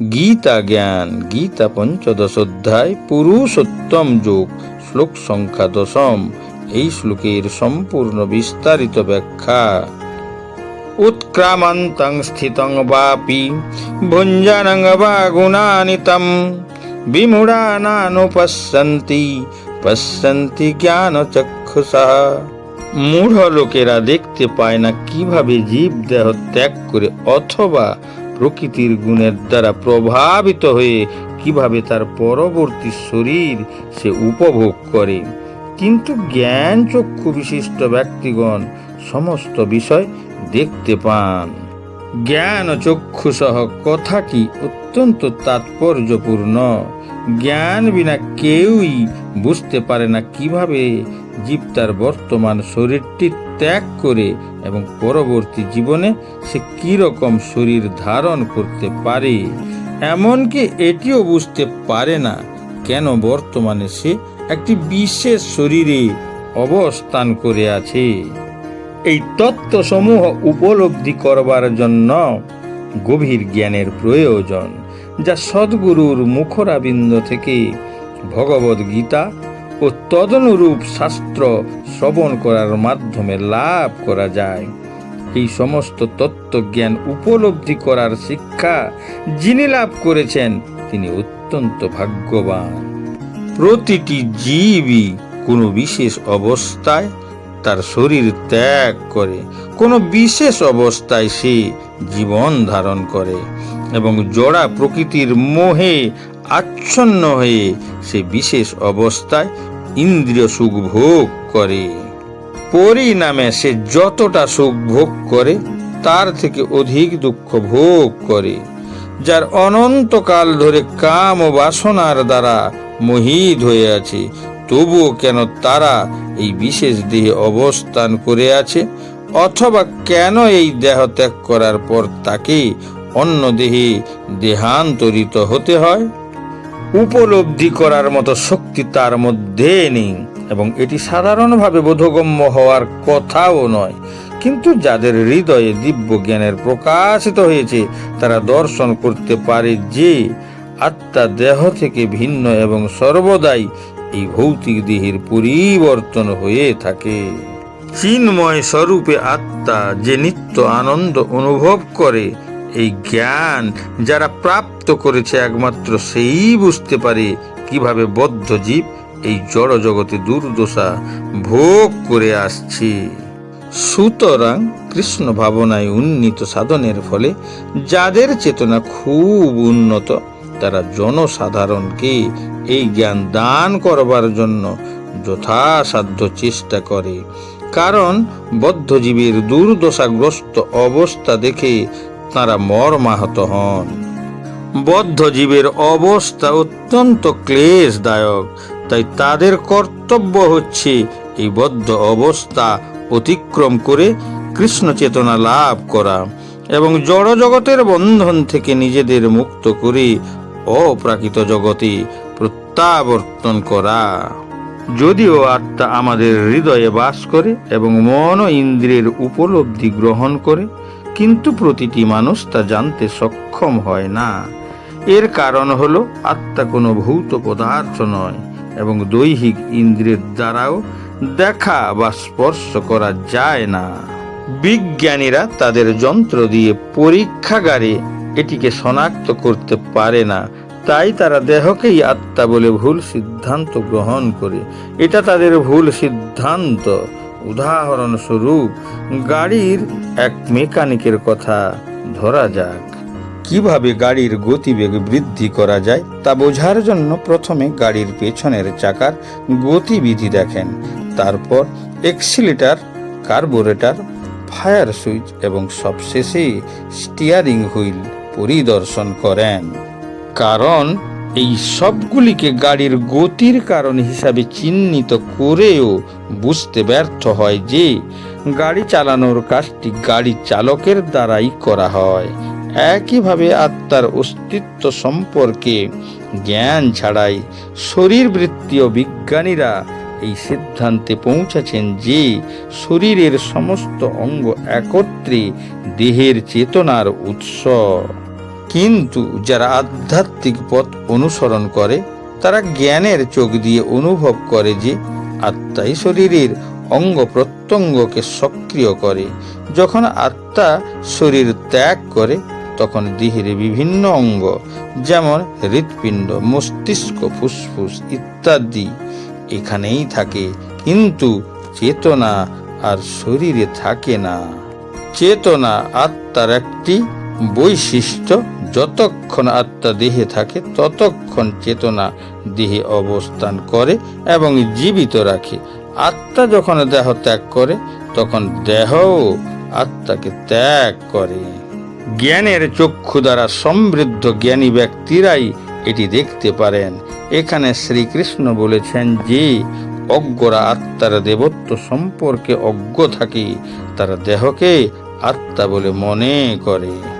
গীতা জ্ঞান, গীতা পঞ্চদশ অধ্যায় পুরুষোত্তম যোগ, শ্লোক সংখ্যা দশম। এই শ্লোকের সম্পূর্ণ বিস্তারিত ব্যাখ্যা। উৎক্রামন্তং স্থিতং বাপি, ভুঞ্জনং বা গুণানিতম বিমূঢ়ানানুপশ্যন্তি, পশ্যন্তি জ্ঞান চক্ষুষা মূঢ় লোকেরা দেখতে পায় না কীভাবে জীব দেহ ত্যাগ করে অথবা প্রকৃতির গুণের দ্বারা প্রভাবিত হয়ে কীভাবে তার পরবর্তী শরীর সে উপভোগ করে। কিন্তু জ্ঞান চক্ষু বিশিষ্ট ব্যক্তিগণ সমস্ত বিষয় দেখতে পান। জ্ঞান চক্ষু সহ কথাটি অত্যন্ত তাৎপর্যপূর্ণ। জ্ঞান বিনা কেউই বুঝতে পারে না কীভাবে জীব তার বর্তমান শরীরটি ত্যাগ করে এবং পরবর্তী জীবনে সে কীরকম শরীর ধারণ করতে পারে? এমনকি এটিও বুঝতে পারে না কেন বর্তমানে সে একটি বিশেষ শরীরে অবস্থান করে আছে। এই তত্ত্বসমূহ উপলব্ধি করবার জন্য গভীর জ্ঞানের প্রয়োজন, যা সদ্গুরুর মুখরাবিন্দ থেকে ভগবদ গীতা ও তদনুরূপ শাস্ত্র শ্রবণ করার মাধ্যমে লাভ করা যায়। এই সমস্ত তত্ত্বজ্ঞান উপলব্ধি করার শিক্ষা যিনি লাভ করেছেন, তিনি অত্যন্ত ভাগ্যবান। প্রতিটি জীবই কোনো বিশেষ অবস্থায় তার শরীর ত্যাগ করে, কোনো বিশেষ অবস্থায় সে জীবন ধারণ করে এবং জড়া প্রকৃতির মোহে আচ্ছন্ন হয়ে সে বিশেষ অবস্থায় ইন্দ্রিয় সুখ ভোগ করে। পরিণামে সে যতটা সুখ ভোগ করে, তার থেকে অধিক দুঃখ ভোগ করে, যার অনন্তকাল ধরে কাম ও বাসনার দ্বারা মোহিত হয়ে আছে। তবুও কেন তারা এই বিশেষ দেহে অবস্থান করে আছে, অথবা কেন এই দেহ ত্যাগ করার পর তাকে অন্য দেহে দেহান্তরিত হতে হয়? উপলব্ধি করার মতো শক্তি তার মধ্যে নেই, এবং এটি সাধারণভাবে বোধগম্য হওয়ার কথাও নয়। কিন্তু যাদের হৃদয়ে দিব্য জ্ঞানের প্রকাশিত হয়েছে, তারা দর্শন করতে পারে যে, আত্মা দেহ থেকে ভিন্ন এবং সর্বদাই এই ভৌতিক দেহের পরিবর্তন হয়ে থাকে। চিন্ময় স্বরূপে আত্মা যে নিত্য আনন্দ অনুভব করে এই জ্ঞান যারা প্রাপ্ত করেছে একমাত্র সেই বুঝতে পারে কীভাবে বদ্ধ জীব এই জড় জগতে দুর্দশা ভোগ করে আসছে। সুতরাং কৃষ্ণ ভাবনায় উন্নীত সাধনের ফলে যাদের চেতনা খুব উন্নত, তারা জনসাধারণকে এই জ্ঞান দান করবার জন্য যথাসাধ্য চেষ্টা করে। কারণ বদ্ধজীবীর দুর্দশাগ্রস্ত অবস্থা দেখে তারা মর্মাহত হন। বদ্ধজীবের অবস্থা অত্যন্ত ক্লেশদায়ক, তাই তাদের কর্তব্য হচ্ছে এই বদ্ধ অবস্থা অতিক্রম করে কৃষ্ণ চেতনা লাভ করা এবং জড় জগতের বন্ধন থেকে নিজেদের মুক্ত করে অপ্রাকৃত জগতে প্রত্যাবর্তন করা। যদিও আত্মা আমাদের হৃদয়ে বাস করে এবং মন ও ইন্দ্রিয়ের উপলব্ধি গ্রহণ করে কিন্তু প্রতিটি মানুষ তা জানতে সক্ষম হয় না। এর কারণ হল আত্মা কোনো ভৌত পদার্থ নয় এবং দৈহিক ইন্দ্রিয়ের দ্বারাও দেখা বা স্পর্শ করা যায় না। বিজ্ঞানীরা তাদের যন্ত্র দিয়ে পরীক্ষাগারে এটিকে শনাক্ত করতে পারে না। তাই তারা দেহকেই আত্মা বলে ভুল সিদ্ধান্ত গ্রহণ করে। এটা তাদের ভুল সিদ্ধান্ত। উদাহরণস্বরূপ, গাড়ির এক মেকানিকের কথা ধরা যাক। কীভাবে গাড়ির গতিবেগ বৃদ্ধি করা যায় তা বোঝার জন্য প্রথমে গাড়ির পেছনের চাকার গতিবিধি দেখেন। তারপর এক্সিলেটার, কার্বোরেটর, ফায়ার সুইচ এবং সবশেষে স্টিয়ারিং হুইল পরিদর্শন করেন। কারণ এই সবগুলিকে গাড়ির গতির কারণ হিসাবে চিহ্নিত করেও বুঝতে ব্যর্থ হয় যে, গাড়ি চালানোর কাজটি গাড়ি চালকের দ্বারাই করা হয়। একইভাবে আত্মার অস্তিত্ব সম্পর্কে জ্ঞান ছাড়াই শরীরবৃত্তীয় বিজ্ঞানীরা এই সিদ্ধান্তে পৌঁছেছেন যে, শরীরের সমস্ত অঙ্গ একত্রে দেহের চেতনার উৎস। কিন্তু যারা আধ্যাত্মিক পথ অনুসরণ করে, তারা জ্ঞানের চোখ দিয়ে অনুভব করে যে আত্মাই শরীরের অঙ্গ প্রত্যঙ্গকে সক্রিয় করে। যখন আত্মা শরীর ত্যাগ করে, তখন দেহের বিভিন্ন অঙ্গ, যেমন হৃৎপিণ্ড, মস্তিষ্ক, ফুসফুস ইত্যাদি, এখানেই থাকে। কিন্তু চেতনা আর শরীরে থাকে না। চেতনা আত্মার একটি বৈশিষ্ট্য যতক্ষণ আত্মা দেহে থাকে, ততক্ষণ চেতনা দেহে অবস্থান করে এবং জীবিত রাখে। আত্মা যখন দেহ ত্যাগ করে, তখন দেহও আত্মাকে ত্যাগ করে। জ্ঞানের চক্ষু দ্বারা সমৃদ্ধ জ্ঞানী ব্যক্তিরাই এটি দেখতে পারেন। এখানে শ্রীকৃষ্ণ বলেছেন যে, অজ্ঞরা আত্মার দেবত্ব সম্পর্কে অজ্ঞ থাকে, তারা দেহকে আত্মা বলে মনে করে।